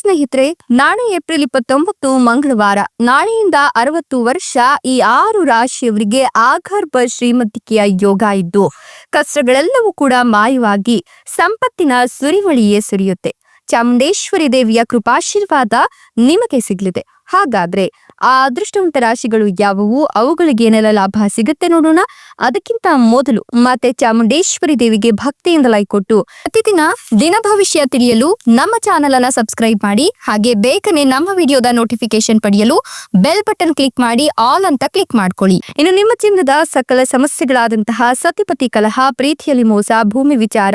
ಸ್ನೇಹಿತರೆ, ನಾಳೆ ಏಪ್ರಿಲ್ ಇಪ್ಪತ್ತೊಂಬತ್ತು, ಮಂಗಳವಾರ. ನಾಳೆಯಿಂದ ಅರವತ್ತು ವರ್ಷ ಈ ಆರು ರಾಶಿಯವರಿಗೆ ಆಗರ್ಭ ಶ್ರೀಮಂತಿಕೆಯ ಯೋಗ ಇದ್ದು ಕಷ್ಟಗಳೆಲ್ಲವೂ ಕೂಡ ಮಾಯವಾಗಿ ಸಂಪತ್ತಿನ ಸುರಿವಳಿಯೇ ಸುರಿಯುತ್ತೆ. ಚಾಮುಂಡೇಶ್ವರಿ ದೇವಿಯ ಕೃಪಾಶೀರ್ವಾದ ನಿಮಗೆ ಸಿಗಲಿದೆ. ಹಾಗಾದ್ರೆ ಆ ಅದೃಷ್ಟವಂತ ರಾಶಿಗಳು ಯಾವುವು? ಅವುಗಳಿಗೆ ಏನೆಲ್ಲ ಲಾಭ ಸಿಗುತ್ತೆ ನೋಡೋಣ. ಅದಕ್ಕಿಂತ ಮೊದಲು ಮತ್ತೆ ಚಾಮುಂಡೇಶ್ವರಿ ದೇವಿಗೆ ಭಕ್ತಿಯಿಂದ ಲೈಕ್ ಕೊಟ್ಟು ಪ್ರತಿದಿನ ದಿನ ಭವಿಷ್ಯ ತಿಳಿಯಲು ನಮ್ಮ ಚಾನೆಲ್ ಅನ್ನ ಸಬ್ಸ್ಕ್ರೈಬ್ ಮಾಡಿ, ಹಾಗೆ ಬೇಗನೆ ನಮ್ಮ ವಿಡಿಯೋದ ನೋಟಿಫಿಕೇಶನ್ ಪಡೆಯಲು ಬೆಲ್ ಬಟನ್ ಕ್ಲಿಕ್ ಮಾಡಿ, ಆಲ್ ಅಂತ ಕ್ಲಿಕ್ ಮಾಡ್ಕೊಳ್ಳಿ. ಇನ್ನು ನಿಮ್ಮ ಜೀವನದ ಸಕಲ ಸಮಸ್ಯೆಗಳಾದಂತಹ ಸತಿಪತಿ ಕಲಹ, ಪ್ರೀತಿಯಲ್ಲಿ ಮೋಸ, ಭೂಮಿ ವಿಚಾರ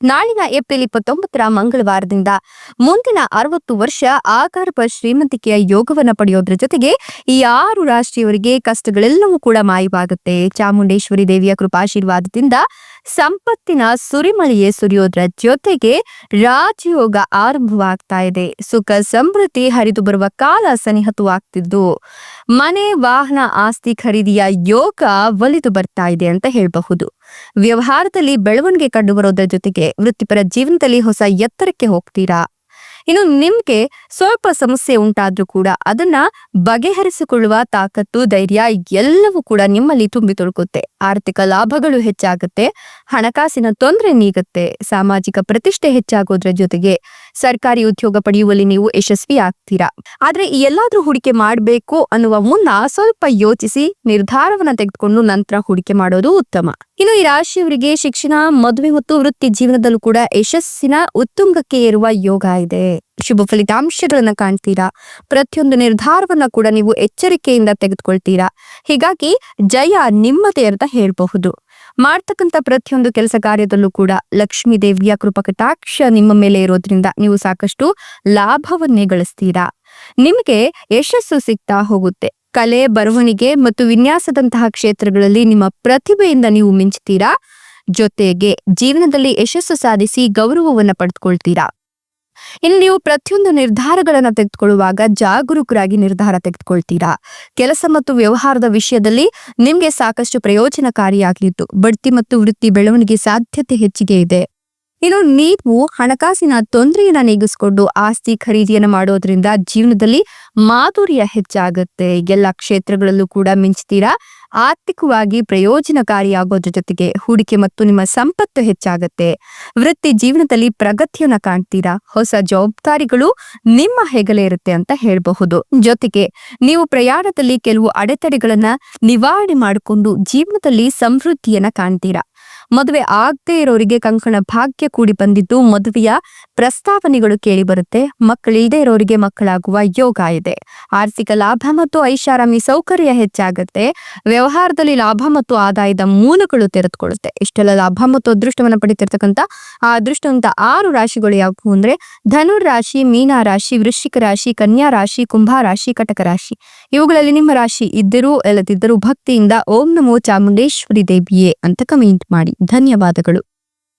ನಾಳಿನ ಏಪ್ರಿಲ್ ಇಪ್ಪತ್ತೊಂಬತ್ತರ ಮಂಗಳವಾರದಿಂದ ಮುಂದಿನ ಅರವತ್ತು ವರ್ಷ ಆಗರ್ಭ ಶ್ರೀಮಂತಿಕೆಯ ಯೋಗವನ್ನು ಪಡೆಯೋದ್ರ ಜೊತೆಗೆ ಈ ಆರು ರಾಶಿಯವರಿಗೆ ಕಷ್ಟಗಳೆಲ್ಲವೂ ಕೂಡ ಮಾಯವಾಗುತ್ತೆ. ಚಾಮುಂಡೇಶ್ವರಿ ದೇವಿಯ ಕೃಪಾಶೀರ್ವಾದದಿಂದ ಸಂಪತ್ತಿನ ಸುರಿಮಳೆಯೇ ಸುರಿಯೋದ್ರ ಜೊತೆಗೆ ರಾಜಯೋಗ ಆರಂಭವಾಗ್ತಾ ಇದೆ. ಸುಖ, ಸಮೃದ್ಧಿ ಹರಿದು ಬರುವ ಕಾಲ ಸನಿಹತವಾಗ್ತಿದ್ದು. ಮನೆ, ವಾಹನ, ಆಸ್ತಿ ಖರೀದಿಯ ಯೋಗ ಒಲಿದು ಬರ್ತಾ ಇದೆ ಅಂತ ಹೇಳಬಹುದು. ವ್ಯವಹಾರದಲ್ಲಿ ಬೆಳವಣಿಗೆ ಕಂಡು ಬರೋದ್ರ ಜೊತೆಗೆ ವೃತ್ತಿಪರ ಜೀವನದಲ್ಲಿ ಹೊಸ ಎತ್ತರಕ್ಕೆ ಹೋಗ್ತೀರಾ? ಇನ್ನು ನಿಮ್ಗೆ ಸ್ವಲ್ಪ ಸಮಸ್ಯೆ ಉಂಟಾದ್ರೂ ಕೂಡ ಅದನ್ನ ಬಗೆಹರಿಸಿಕೊಳ್ಳುವ ತಾಕತ್ತು, ಧೈರ್ಯ ಎಲ್ಲವೂ ಕೂಡ ನಿಮ್ಮಲ್ಲಿ ತುಂಬಿ ತುಳುಕುತ್ತೆ ಆರ್ಥಿಕ ಲಾಭಗಳು ಹೆಚ್ಚಾಗುತ್ತೆ, ಹಣಕಾಸಿನ ತೊಂದರೆ ನೀಗುತ್ತೆ, ಸಾಮಾಜಿಕ ಪ್ರತಿಷ್ಠೆ ಹೆಚ್ಚಾಗೋದ್ರ ಜೊತೆಗೆ ಸರ್ಕಾರಿ ಉದ್ಯೋಗ ಪಡೆಯುವಲ್ಲಿ ನೀವು ಯಶಸ್ವಿ ಆಗ್ತೀರಾ? ಆದ್ರೆ ಎಲ್ಲಾದ್ರೂ ಹೂಡಿಕೆ ಮಾಡಬೇಕು ಅನ್ನುವ ಮುನ್ನ ಸ್ವಲ್ಪ ಯೋಚಿಸಿ ನಿರ್ಧಾರವನ್ನ ತೆಗೆದುಕೊಂಡು ನಂತರ ಹೂಡಿಕೆ ಮಾಡೋದು ಉತ್ತಮ. ಇನ್ನು ಈ ರಾಶಿಯವರಿಗೆ ಶಿಕ್ಷಣ, ಮದುವೆ ಮತ್ತು ವೃತ್ತಿ ಜೀವನದಲ್ಲೂ ಕೂಡ ಯಶಸ್ಸಿನ ಉತ್ತುಂಗಕ್ಕೆ ಏರುವ ಯೋಗ ಇದೆ. ಶುಭ ಫಲಿತಾಂಶಗಳನ್ನ ಕಾಣ್ತೀರಾ? ಪ್ರತಿಯೊಂದು ನಿರ್ಧಾರವನ್ನ ಕೂಡ ನೀವು ಎಚ್ಚರಿಕೆಯಿಂದ ತೆಗೆದುಕೊಳ್ತೀರಾ? ಹೀಗಾಗಿ ಜಯ ನಿಮ್ಮದೇ ಅಂತ ಹೇಳಬಹುದು. ಮಾಡ್ತಕ್ಕಂಥ ಪ್ರತಿಯೊಂದು ಕೆಲಸ ಕಾರ್ಯದಲ್ಲೂ ಕೂಡ ಲಕ್ಷ್ಮೀ ದೇವಿಯ ಕೃಪಕಟಾಕ್ಷ ನಿಮ್ಮ ಮೇಲೆ ಇರೋದ್ರಿಂದ ನೀವು ಸಾಕಷ್ಟು ಲಾಭವನ್ನೇ ಗಳಿಸ್ತೀರಾ. ನಿಮಗೆ ಯಶಸ್ಸು ಸಿಗ್ತಾ ಹೋಗುತ್ತೆ. ಕಲೆ, ಬರವಣಿಗೆ ಮತ್ತು ವಿನ್ಯಾಸದಂತಹ ಕ್ಷೇತ್ರಗಳಲ್ಲಿ ನಿಮ್ಮ ಪ್ರತಿಭೆಯಿಂದ ನೀವು ಮಿಂಚ್ತೀರಾ ಜೊತೆಗೆ ಜೀವನದಲ್ಲಿ ಯಶಸ್ಸು ಸಾಧಿಸಿ ಗೌರವವನ್ನು ಪಡೆದುಕೊಳ್ತೀರಾ. ಇನ್ನು ನೀವು ಪ್ರತಿಯೊಂದು ನಿರ್ಧಾರಗಳನ್ನ ತೆಗೆದುಕೊಳ್ಳುವಾಗ ಜಾಗರೂಕರಾಗಿ ನಿರ್ಧಾರ ತೆಗೆದುಕೊಳ್ತೀರಾ? ಕೆಲಸ ಮತ್ತು ವ್ಯವಹಾರದ ವಿಷಯದಲ್ಲಿ ನಿಮ್ಗೆ ಸಾಕಷ್ಟು ಪ್ರಯೋಜನಕಾರಿಯಾಗಲಿದ್ದು ಬಡ್ತಿ ಮತ್ತು ವೃತ್ತಿ ಬೆಳವಣಿಗೆ ಸಾಧ್ಯತೆ ಹೆಚ್ಚಿಗೆ ಇದೆ. ಇನ್ನು ನೀವು ಹಣಕಾಸಿನ ತೊಂದರೆಯನ್ನ ನೀಗಿಸಿಕೊಂಡು ಆಸ್ತಿ ಖರೀದಿಯನ್ನ ಮಾಡೋದ್ರಿಂದ ಜೀವನದಲ್ಲಿ ಮಾಧುರ್ಯ ಹೆಚ್ಚಾಗುತ್ತೆ. ಎಲ್ಲ ಕ್ಷೇತ್ರಗಳಲ್ಲೂ ಕೂಡ ಮಿಂಚ್ತೀರಾ? ಆರ್ಥಿಕವಾಗಿ ಪ್ರಯೋಜನಕಾರಿಯಾಗೋದ್ರ ಜೊತೆಗೆ ಹೂಡಿಕೆ ಮತ್ತು ನಿಮ್ಮ ಸಂಪತ್ತು ಹೆಚ್ಚಾಗತ್ತೆ. ವೃತ್ತಿ ಜೀವನದಲ್ಲಿ ಪ್ರಗತಿಯನ್ನ ಕಾಣ್ತೀರಾ? ಹೊಸ ಜವಾಬ್ದಾರಿಗಳು ನಿಮ್ಮ ಹೆಗಲೇ ಇರುತ್ತೆ ಅಂತ ಹೇಳಬಹುದು. ಜೊತೆಗೆ ನೀವು ಪ್ರಯಾಣದಲ್ಲಿ ಕೆಲವು ಅಡೆತಡೆಗಳನ್ನ ನಿವಾರಣೆ ಮಾಡಿಕೊಂಡು ಜೀವನದಲ್ಲಿ ಸಮೃದ್ಧಿಯನ್ನ ಕಾಣ್ತೀರಾ? ಮದುವೆ ಆಗದೆ ಇರೋರಿಗೆ ಕಂಕಣ ಭಾಗ್ಯ ಕೂಡಿ ಬಂದಿದ್ದು ಮದುವೆಯ ಪ್ರಸ್ತಾವನೆಗಳು ಕೇಳಿ ಬರುತ್ತೆ ಮಕ್ಕಳಿಲ್ಲದೆ ಇರೋರಿಗೆ ಮಕ್ಕಳಾಗುವ ಯೋಗ ಇದೆ. ಆರ್ಥಿಕ ಲಾಭ ಮತ್ತು ಐಷಾರಾಮಿ ಸೌಕರ್ಯ ಹೆಚ್ಚಾಗುತ್ತೆ. ವ್ಯವಹಾರದಲ್ಲಿ ಲಾಭ ಮತ್ತು ಆದಾಯದ ಮೂಲಗಳು ತೆರೆದುಕೊಳ್ಳುತ್ತೆ. ಇಷ್ಟೆಲ್ಲ ಲಾಭ ಮತ್ತು ಅದೃಷ್ಟವನ್ನು ಪಡಿತಿರ್ತಕ್ಕಂತ ಆ ಅದೃಷ್ಟವಂತ ಆರು ರಾಶಿಗಳು ಯಾವುವು ಅಂದ್ರೆ ಧನುರ್ ರಾಶಿ, ಮೀನಾ ರಾಶಿ, ವೃಶ್ಚಿಕ ರಾಶಿ, ಕನ್ಯಾ ರಾಶಿ, ಕುಂಭ ರಾಶಿ, ಕಟಕ ರಾಶಿ. ಇವುಗಳಲ್ಲಿ ನಿಮ್ಮ ರಾಶಿ ಇದ್ದರೂ, ಇಲ್ಲದಿದ್ದರೂ ಭಕ್ತಿಯಿಂದ ಓಂ ನಮೋ ಚಾಮುಂಡೇಶ್ವರಿ ದೇವಿಯೇ ಅಂತ ಕಮೆಂಟ್ ಮಾಡಿ. ಧನ್ಯವಾದಗಳು.